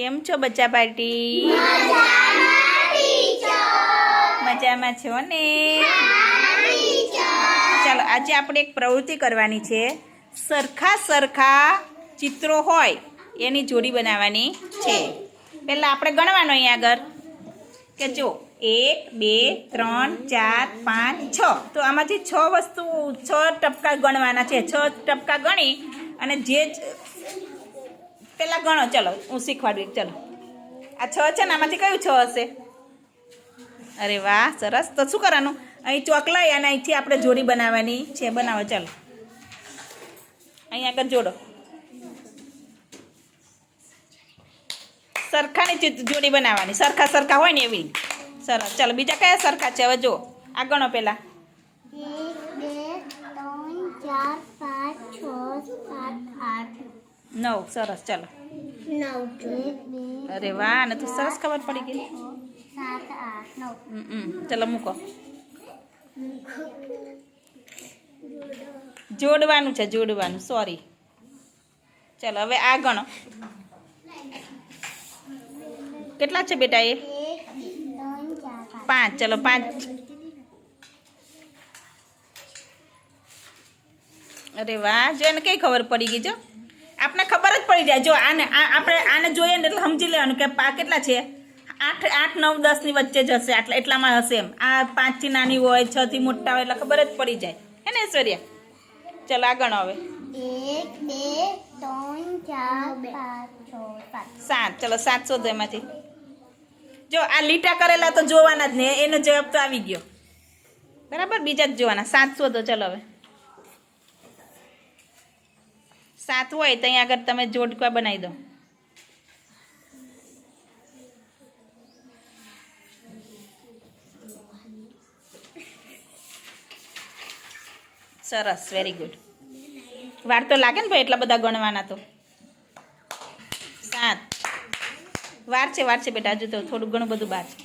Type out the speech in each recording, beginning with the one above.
કેમ છો બચ્ચા પાર્ટી? મજામાં છો ને? ચાલો, આજે આપણે એક પ્રવૃત્તિ કરવાની છે. સરખા સરખા ચિત્રો હોય એની જોડી બનાવવાની છે. પહેલાં આપણે ગણવાનું અહીં આગળ કે જો, એક, બે, ત્રણ, ચાર, પાંચ, છ. તો આમાંથી છ વસ્તુ, છ ટપકા ગણવાના છે. છ ટપકા ગણી અને જે પહેલાં ગણો ચલો, હું શીખવાડું ચલો. આ છ છે ને, આમાંથી કયું છ હશે? અરે વાહ, સરસ. તો શું કરવાનું? અહીં ચોકલાઈ અને અહીંથી આપણે જોડી બનાવવાની છે. બનાવો, ચાલો. અહીં આગળ જોડો. સરખાની જોડી બનાવવાની. સરખા સરખા હોય ને એવી. સરસ. ચાલો, બીજા કયા સરખા છે? હવે જુઓ. આ ગણો પહેલાં બે, ત્રણ, ચાર, પાંચ, છ, સાત, આઠ. નવ સરસ ચાલો. અરે વાહ ને તો સરસ ખબર પડી ગઈ. ચાલો મૂકો. જોડવાનું છે જોડવાનું સોરી ચાલો હવે આ ગણો. કેટલા છે બેટા એ? પાંચ ચલો પાંચ. અરે વાહ જો એને કઈ ખબર પડી ગઈ જો. આપણે ખબર જ પડી જાય. જો આને આ આપણે આને જોઈએ ને એટલે સમજી લેવાનું કે પા કેટલા છે? આઠ આઠ નવ દસની વચ્ચે જ હશે. આટલા એટલામાં હશે એમ. આ પાંચથી નાની હોય છથી મોટા હોય એટલે ખબર જ પડી જાય. હે ને ઐશ્વર્યા? ચલો આગળ હવે. એક બે ત્રણ ચાર પાંચ છ સાત. સાત. ચલો સાત શોધો એમાંથી. જો આ લીટા કરેલા તો જોવાના જ ને. એનો જવાબ તો આવી ગયો. બરાબર? બીજા જ જોવાના. સાત શોધો. ચલો હવે. સાત હોય તો અહીંયા આગળ તમે જોડકા બનાવી દો. સરસ વેરી ગુડ વાર તો લાગે ને ભાઈ એટલા બધા ગણવાના તો. સાત. વાર છે વાર છે બેટા, હજુ તો થોડું ઘણું બધું બાર છે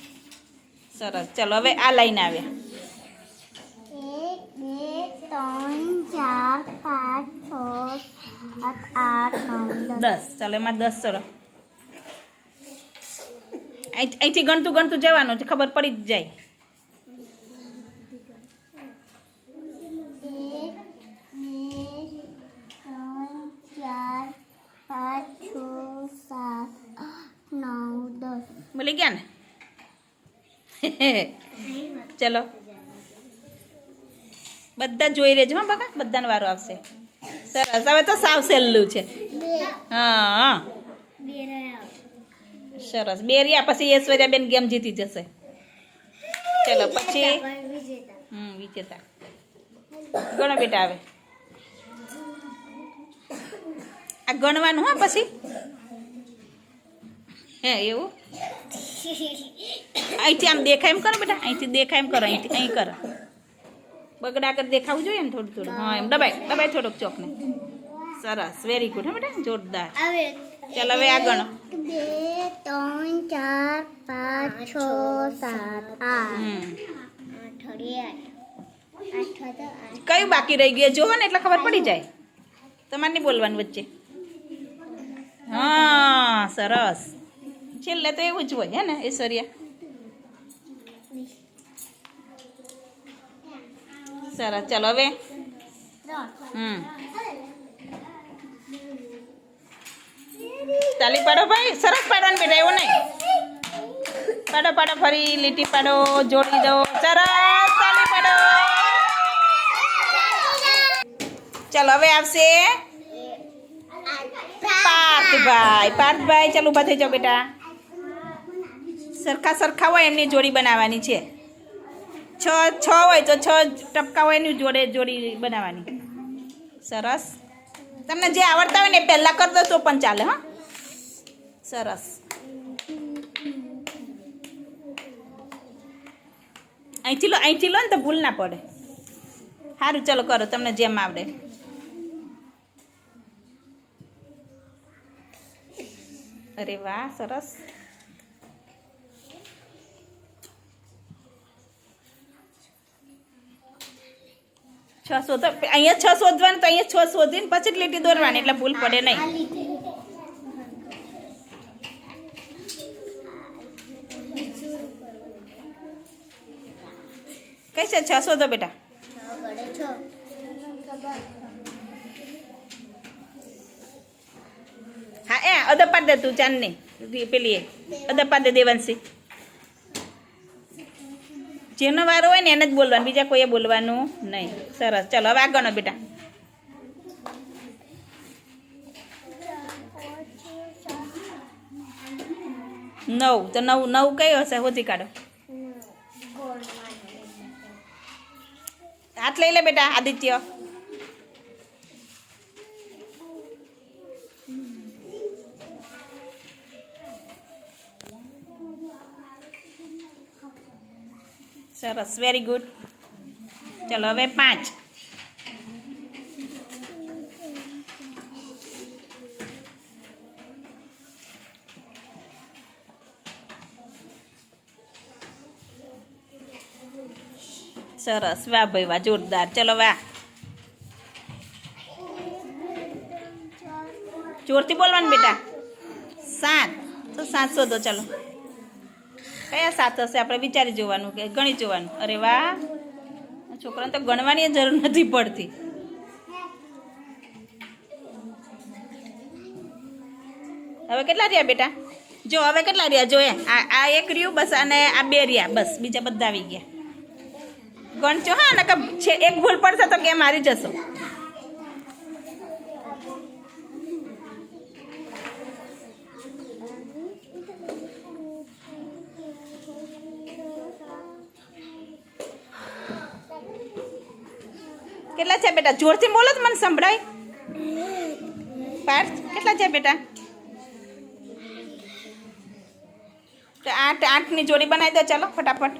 સરસ, ચલો, હવે આ લાઈન આવ્યા એક, બે, ત્રણ, ચાર, પાંચ, છ દસ. ચાલો, એમાં દસ ચલો. અહીંથી ગણતું ગણતું જવાનું છે, ખબર પડી જ જાય. ભૂલી ગયા ને? ચલો. બધા જોઈ રહેજો હા, બકા. બધાનો વારો આવશે. સરસ. હવે તો સાવ સહેલું છે. હા સરસ. બે રહ્યા પછી ઐશ્વર્યાબેન ગેમ જીતી જશે. ચલો, પછી? હમ, વિજેતા. ગણો બેટા આવે આ ગણવાનું હા પછી? હે, એવું? અહીંથી આમ દેખાય એમ કરો બેટા. અહીંથી દેખાય એમ કરો. અહીંથી, અહીં કરો. બગડા આગળ દેખાવું જોઈએ ને થોડું થોડું. હા એમ. દબાય દબાય થોડોક ચોકને. સરસ વેરી ગુડ હા બેટા જોરદાર. હવે ચાલ હવે આ ગણો બે ત્રણ ચાર પાંચ છ સાત આઠ. હમ. આઠ અઢી આઠ આઠ હતો આઠ કયું બાકી રહી ગયું? એ જોવો ને એટલે ખબર પડી જાય. તમારે નહીં બોલવાનું વચ્ચે. હા સરસ. છેલ્લે તો એવું જ હોય હે ને ઐશ્વર્યા? સરસ. ચાલો હવે. હમ. તાલી પાડો ભાઈ. સરસ પાડવાનું બેટા, એવું નહીં. પાડો પાડો, ફરી લીટી પાડો, જોડી દો. સરસ. તાલી પાડો. ચાલો હવે આવશે. પાર્થભાઈ. પાર્થભાઈ, ચાલો ઊભા થઈ જાઓ બેટા. સરખા સરખા હોય એમની જોડી બનાવવાની છે. છ છ હોય તો છ ટપકા હોય એની જોડે જોડી બનાવવાની. સરસ. તમને જે આવડતા હોય ને પહેલાં કરી દો, તો પણ ચાલે, હા. સરસ. અહીંથી લો અહીંથી લો ને તો ભૂલ ના પડે. સારું ચલો કરો, તમને જેમ આવડે. અરે વાહ, સરસ. છ શોધો અહીંયા છ શોધવાનું તો અહીંયા છ શોધીને પછી જ લીટી દોરવાની એટલે ભૂલ પડે નહીં. કઈ છે? છ શોધો બેટા. હા એ અદપાદ દે તું ચાંદને. પેલી એ. અદપાદ દે દેવાંશી. જેનો વારો હોય ને એને જ બોલવાનું, બીજા કોઈએ બોલવાનું નહીં. સરસ. ચલો, હવે આગળનો બેટા. નવ. તો નવ નવ કયો હશે? શોધી કાઢો. હાથ લઈ લે બેટા, આદિત્ય. સરસ વેરી ગુડ ચલો, હવે પાંચ. સરસ, વાહ ભાઈ, વાહ, જોરદાર. ચલો, વાહ. જોરથી બોલવાનું બેટા. સાત. તો સાત શોધો, ચલો. કયા સાત હશે? આપણે વિચારી જોવાનું કે ગણી જોવાનું. અરે વાહ! છોકરાને તો ગણવાની જરૂર નથી પડતી. હવે કેટલા રહ્યા બેટા? જો, હવે કેટલા રહ્યા? જો આ આ એક રહ્યું બસ, અને આ બે રહ્યા. બસ, બીજા બધા આવી ગયા. ગણજો હા ને એક ભૂલ પડશે તો કેમ મારી જશો. કેટલા છે બેટા? જોરથી બોલો તો મને સંભળાય. પાર્થ, કેટલા છે બેટા? આઠ, આઠની જોડી બનાવી દો, ચાલો, ફટાફટ.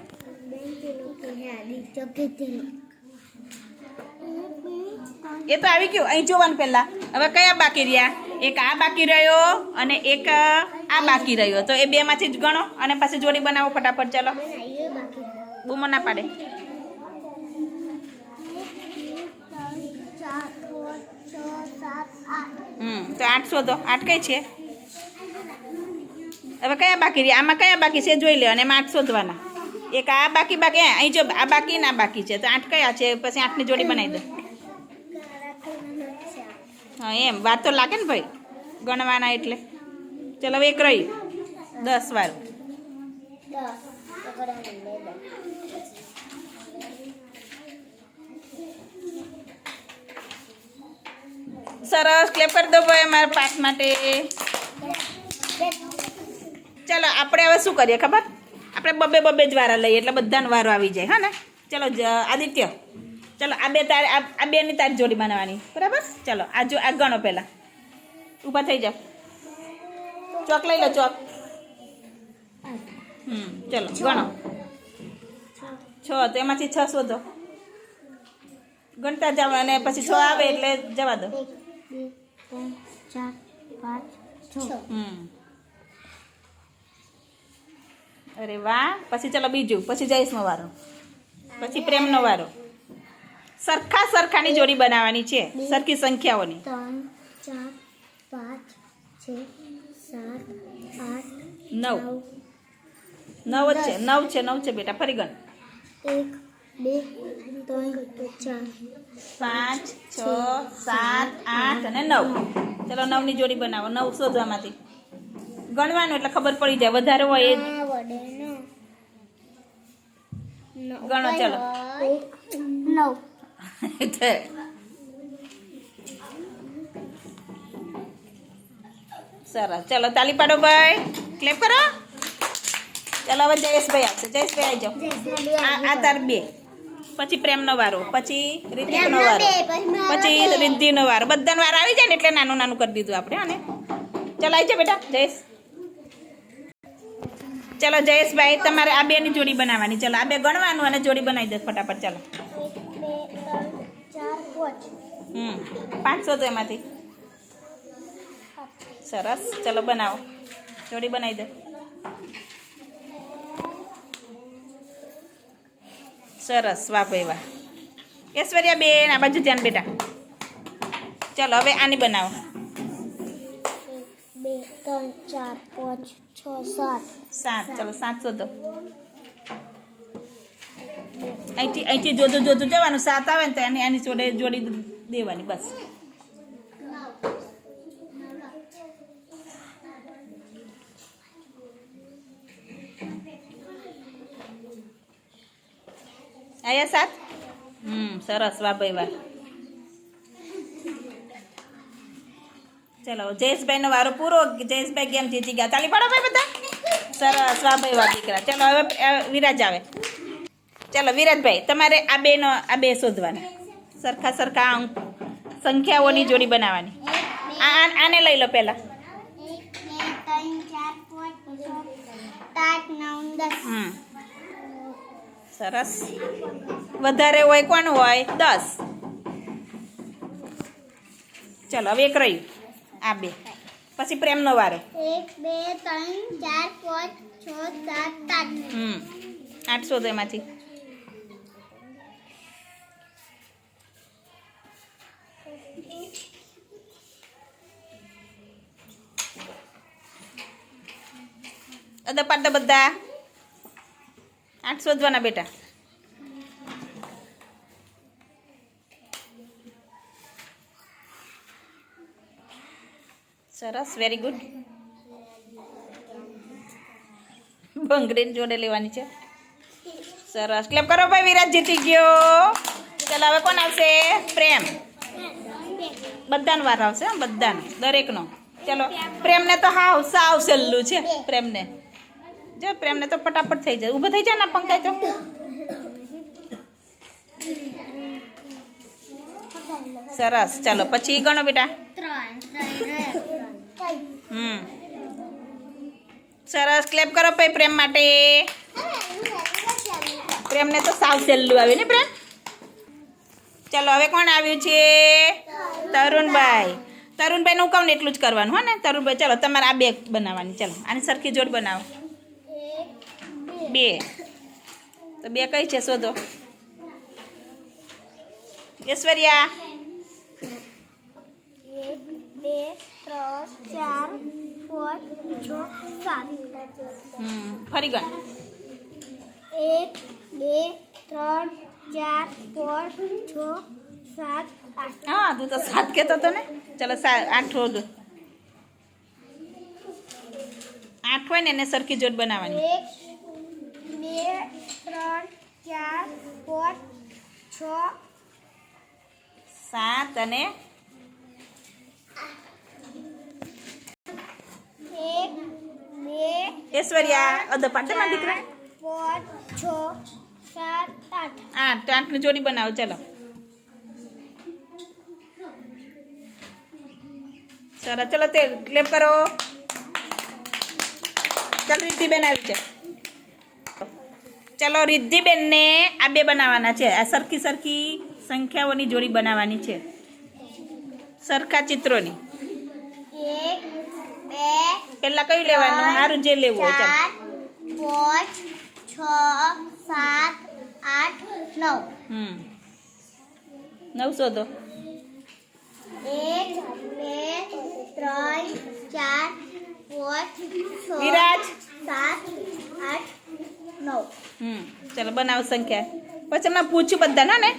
એ તો આવી ગયું, અહીં જોવાનું પહેલા. હવે કયા બાકી રહ્યા? એક આ બાકી રહ્યો અને એક આ બાકી રહ્યો. તો એ બેમાંથી જ ગણો અને પછી જોડી બનાવો ફટાફટ, ચાલો. બૂમો ના પાડે. હમ તો આઠ કઈ છે. હવે કયા બાકી રહ્યા? આમાં કયા બાકી છે? જોઈ લે અને એમાં આઠ શોધવાના એક આ બાકી બાકી અહીં જો આ બાકી ના બાકી છે. તો આઠ કયા છે, પછી આઠની જોડી બનાવી દો. હા, એમ. વાત તો લાગે ને ભાઈ? ગણવાના એટલે. ચલો એક રહી. દસ વાર સરસ ક્લેપ કરી દો ભાઈ અમારા પાઠ માટે. ચલો, આપણે હવે શું કરીએ ખબર? આપણે બબે બબે જ વારા લઈએ, એટલે બધાનો વારો આવી જાય, હા ને? ચલો આદિત્ય, ચલો, આ બે તાર, આ બેની તારી જોડી બનાવવાની, બરાબર? ચલો, આ જો, આ ગણો પહેલાં. ઊભા થઈ જાઓ. ચોક લઈ લો, ચોક. હમ, ચલો, ગણો. છ, તો એમાંથી છ શોધો. ગણતા જાવ અને પછી છ આવે એટલે જવા દો. ચાર પાંચ છ. અરે વાહ. પછી ચાલો બીજું. પછી જયેશનો વારો. પછી પ્રેમનો વારો. સરખા સરખાની જોડી બનાવવાની છે. સરખી સંખ્યાઓની. ત્રણ ચાર પાંચ છ સાત આઠ નવ. નવ. છે. નવ છે નવ છે બેટા. ફરી ગણ. એક બે ત્રણ ચાર. પાંચ છ સાત આઠ અને નવ. ચલો નવની જોડી બનાવો. નવ શોધવામાંથી. ગણવાનું એટલે ખબર પડી જાય. વધારે હોય એ ગણો ચલો. નવ. સરસ. ચલો તાલી પાડો ભાઈ. ક્લેપ કરો. ચલો હવે જયેશભાઈ આવશે. જયેશભાઈ આવી જાઓ. આ તાર બે. પછી પ્રેમનો વારો પછી રિતિકનો વારો પછી રિદ્ધિનો વારો. બધાનો વારો આવી જાય ને એટલે નાનું નાનું કરી દીધું આપણે અને ચલો આવી જાઓ બેટા જયેશ. ચલો જયેશભાઈ તમારે આ બેની જોડી બનાવવાની. ચલો આ બે ગણવાનું અને જોડી બનાવી દે ફટાફટ ચાલો. હમ પાંચસો તો એમાંથી. સરસ ચલો બનાવો. જોડી બનાવી દે. સરસ વાહ ભાઈ વાહ. ઐશ્વર્યા બેન આ બાજુ ધ્યાન બેટા. ચાલો હવે આની બનાવો. બે ત્રણ ચાર પાંચ છ સાત. સાત ચાલો સાત શોધો. અહીંથી અહીંથી જોતું જોતું જવાનું. સાત આવે ને તો એની એની જોડે જોડી દેવાની બસ. આયા સાત? હમ સરસ વાહ ભાઈ વાહ. ચલો જયેશભાઈનો વારો પૂરો જયેશભાઈ ગેમ જીતી ગયા. તાલી પાડો ભાઈ બધા. સરસ વાહ ભાઈ વાહ દીકરા. ચલો હવે વિરાજ આવે. ચલો વિરાજભાઈ તમારે આ બેનો આ બે શોધવાના. સરખા સરખા અંક સંખ્યાઓની જોડી બનાવવાની. આ આને લઈ લો પહેલા. બે હમ. સરસ. વધારે હોય કોણ હોય? દસ. ચલો હવે એક રહ્યું. આ બે. પછી પ્રેમનો વારો. એક બે ત્રણ ચાર પાંચ છ સાત આઠ હમ. આઠસો અદા પાડો બધા. આઠ શોધવાના બેટા. સરસ વેરી ગુડ ભંગરીન જોડે લેવાની છે. સરસ. ક્લેપ કરો ભાઈ વિરાજ જીતી ગયો. ચાલો, હવે કોણ આવશે? પ્રેમ. બધાનો વાર આવશે બધાનો, દરેકનો. ચાલો, પ્રેમને તો હાવ સાવ સહેલું છે, પ્રેમને. જો, પ્રેમને તો ફટાફટ થઈ જાય. ઊભો થઈ જાય ને પંકાય તો. સરસ. ચાલો, પછી ગણો બેટા. હમ. સરસ. ક્લેપ કરો ભાઈ પ્રેમ માટે. પ્રેમને તો સાવ સહેલું આવ્યું, ને પ્રેમ? ચાલો, હવે કોણ આવ્યું છે? તરુણભાઈ. તરુણભાઈ હું કહું ને એટલું જ કરવાનું, હો ને? તરુણભાઈ, ચાલો, તમારે આ બે બનાવવાની. ચાલો, આની સરખી જોડ બનાવો. બે. તો બે કઈ છે શોધો. ઐશ્વર્યા. એક બે ત્રણ ચાર પાંચ છ સાત. ફરી ગણ. એક બે ત્રણ ચાર પાંચ છ સાત આઠ. હા તું તો સાત કહેતો હતો ને. ચાલો આઠ શોધો આઠ હોય ને એને સરખી જોડ બનાવવાની. બે ત્રણ ચાર પાંચ છ સાત અને ઐશ્વર્યા અદો પાટમાં દીકરા? પાંચ છ સાત આઠ. આઠ આઠની જોડી બનાવો ચાલો. ચાલો ચલો તે ક્લેપ કરો. ચાલો રિદ્ધિબેન આવી છે ચલો રિદ્ધિબેનને આ બે બનાવવાના છે. આ સરખી સરખી સંખ્યાઓની જોડી બનાવવાની છે. સરખા ચિત્રોની. પહેલા કયું લેવાનું? સારું જે લેવું હોય ચાલો. પાંચ છ સાત આઠ નવ. હમ. નવસો તો એક બે ત્રણ ચાર પાંચ છ વિરાજ. સાત આઠ નવ. હમ ચાલો બનાવો સંખ્યા. પછી હમણાં પૂછ્યું બધાને ને?